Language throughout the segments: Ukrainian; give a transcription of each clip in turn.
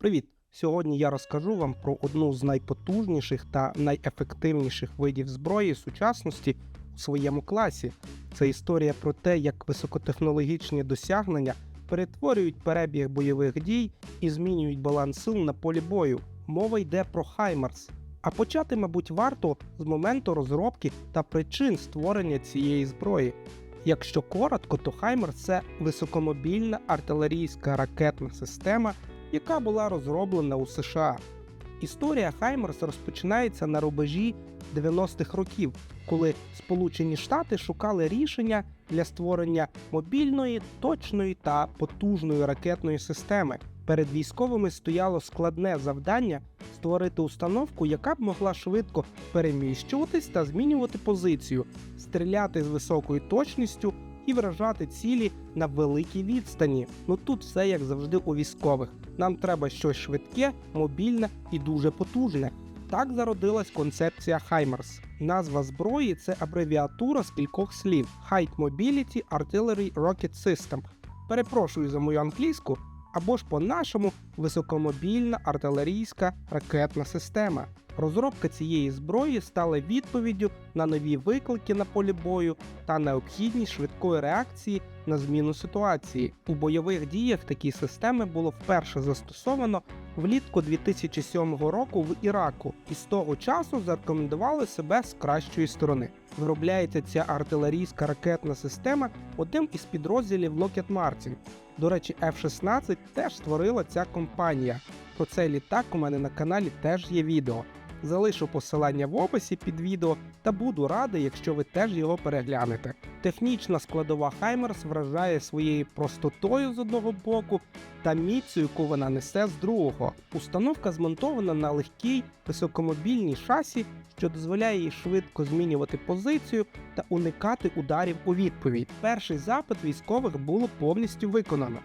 Привіт! Сьогодні я розкажу вам про одну з найпотужніших та найефективніших видів зброї сучасності у своєму класі. Це історія про те, як високотехнологічні досягнення перетворюють перебіг бойових дій і змінюють баланс сил на полі бою. Мова йде про Хаймарс. А почати, мабуть, варто з моменту розробки та причин створення цієї зброї. Якщо коротко, то Хаймерс це високомобільна артилерійська ракетна система, яка була розроблена у США. Історія Хаймерс розпочинається на рубежі 90-х років, коли Сполучені Штати шукали рішення для створення мобільної, точної та потужної ракетної системи. Перед військовими стояло складне завдання створити установку, яка б могла швидко переміщуватись та змінювати позицію, стріляти з високою точністю і вражати цілі на великій відстані. Ну тут все як завжди у військових. Нам треба щось швидке, мобільне і дуже потужне. Так зародилась концепція Хаймерс. Назва зброї це абревіатура з кількох слів: High Mobility Artillery Rocket System. Перепрошую за мою англійську, або ж по-нашому високомобільна артилерійська ракетна система. Розробка цієї зброї стала відповіддю на нові виклики на полі бою та необхідність швидкої реакції на зміну ситуації. У бойових діях такі системи було вперше застосовано влітку 2007 року в Іраку, і з того часу зарекомендували себе з кращої сторони. Виробляється ця артилерійська ракетна система одним із підрозділів Lockheed Martin. До речі, F-16 теж створила ця компанія. Про цей літак у мене на каналі теж є відео. Залишу посилання в описі під відео та буду радий, якщо ви теж його переглянете. Технічна складова Хаймерс вражає своєю простотою з одного боку та міцю, яку вона несе з другого. Установка змонтована на легкій високомобільній шасі, що дозволяє їй швидко змінювати позицію та уникати ударів у відповідь. Перший запит військових було повністю виконано.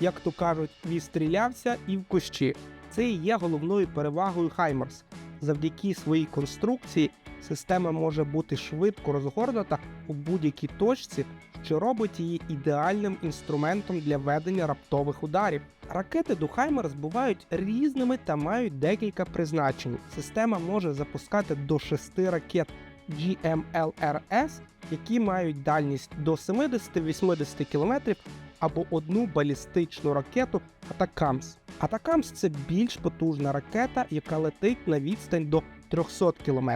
Як то кажуть, відстрілявся і в кущі. Це і є головною перевагою Хаймерс. Завдяки своїй конструкції система може бути швидко розгорнута у будь-якій точці, що робить її ідеальним інструментом для ведення раптових ударів. Ракети до Хаймерс бувають різними та мають декілька призначень. Система може запускати до 6 ракет GMLRS, які мають дальність до 70-80 км або одну балістичну ракету Атакамс. Атакамс це більш потужна ракета, яка летить на відстань до 300 км.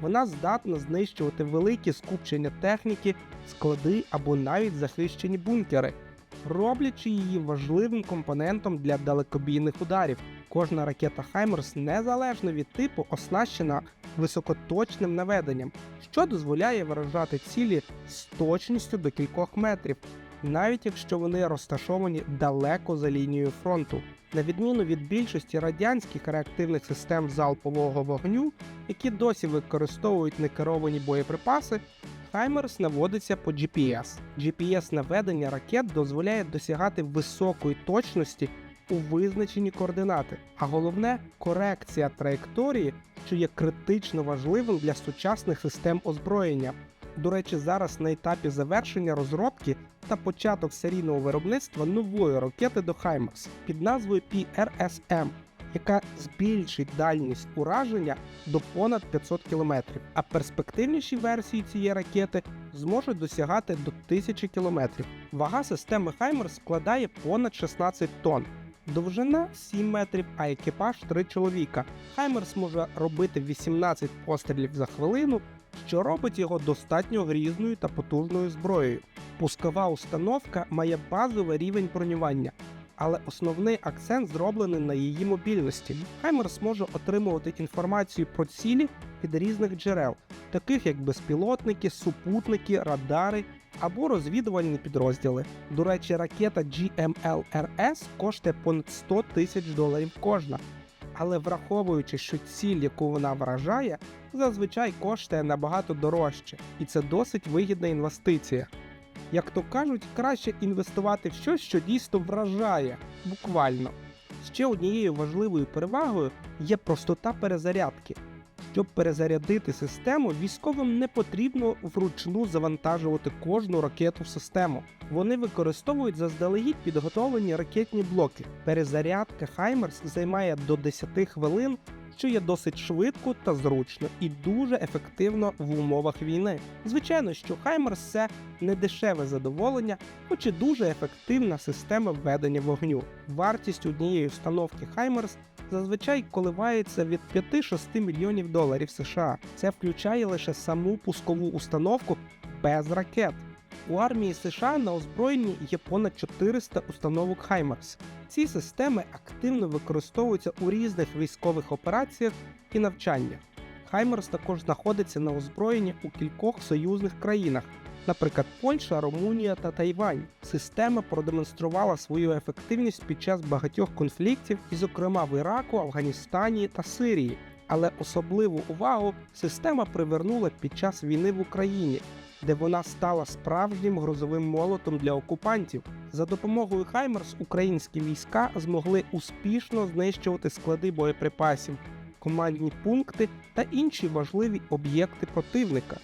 Вона здатна знищувати великі скупчення техніки, склади або навіть захищені бункери, роблячи її важливим компонентом для далекобійних ударів. Кожна ракета Хаймерс незалежно від типу оснащена високоточним наведенням, що дозволяє виражати цілі з точністю до кількох метрів, навіть якщо вони розташовані далеко за лінією фронту. На відміну від більшості радянських реактивних систем залпового вогню, які досі використовують некеровані боєприпаси, Хаймерс наводиться по GPS. GPS наведення ракет дозволяє досягати високої точності у визначені координати, а головне корекція траєкторії, що є критично важливим для сучасних систем озброєння. До речі, зараз на етапі завершення розробки та початок серійного виробництва нової ракети до Хаймерс під назвою PRSM, яка збільшить дальність ураження до понад 500 км, а перспективніші версії цієї ракети зможуть досягати до 1000 км. Вага системи Хаймерс складає понад 16 тонн. Довжина 7 метрів, а екіпаж 3 чоловіка. Хаймерс може робити 18 пострілів за хвилину, що робить його достатньо грізною та потужною зброєю. Пускова установка має базовий рівень бронювання, але основний акцент зроблений на її мобільності. Хаймерс може отримувати інформацію про цілі від різних джерел, таких як безпілотники, супутники, радари або розвідувальні підрозділи. До речі, ракета GMLRS коштує понад 100 тисяч доларів кожна. Але враховуючи, що ціль, яку вона вражає, зазвичай коштує набагато дорожче, і це досить вигідна інвестиція. Як то кажуть, краще інвестувати в щось, що дійсно вражає, буквально. Ще однією важливою перевагою є простота перезарядки. Щоб перезарядити систему, військовим не потрібно вручну завантажувати кожну ракету в систему. Вони використовують заздалегідь підготовлені ракетні блоки. Перезарядка Хаймерс займає до 10 хвилин, що є досить швидко та зручно і дуже ефективно в умовах війни. Звичайно, що Хаймерс це не дешеве задоволення, хоч і дуже ефективна система ведення вогню. Вартість однієї установки Хаймерс зазвичай коливається від 5-6 мільйонів доларів США. Це включає лише саму пускову установку без ракет. У армії США на озброєнні є понад 400 установок Хаймерс. Ці системи активно використовуються у різних військових операціях і навчаннях. Хаймерс також знаходиться на озброєнні у кількох союзних країнах, наприклад, Польща, Румунія та Тайвань. Система продемонструвала свою ефективність під час багатьох конфліктів, і, зокрема в Іраку, Афганістані та Сирії. Але особливу увагу система привернула під час війни в Україні, де вона стала справжнім грозовим молотом для окупантів. За допомогою Хаймерс українські війська змогли успішно знищувати склади боєприпасів, командні пункти та інші важливі об'єкти противника.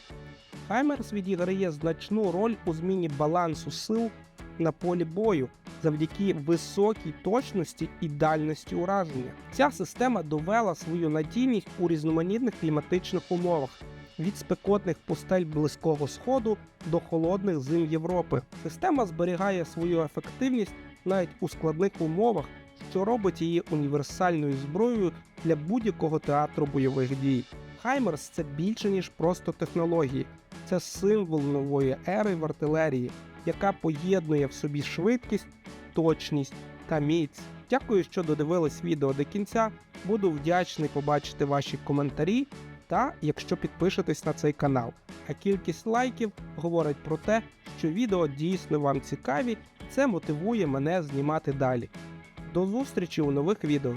Хаймерс відіграє значну роль у зміні балансу сил на полі бою завдяки високій точності і дальності ураження. Ця система довела свою надійність у різноманітних кліматичних умовах. Від спекотних пустель Близького Сходу до холодних зим Європи. Система зберігає свою ефективність навіть у складних умовах, що робить її універсальною зброєю для будь-якого театру бойових дій. Хаймерс це більше ніж просто технології, це символ нової ери в артилерії, яка поєднує в собі швидкість, точність та міць. Дякую, що додивились відео до кінця. Буду вдячний побачити ваші коментарі та якщо підпишетесь на цей канал. А кількість лайків говорить про те, що відео дійсно вам цікаві, це мотивує мене знімати далі. До зустрічі у нових відео.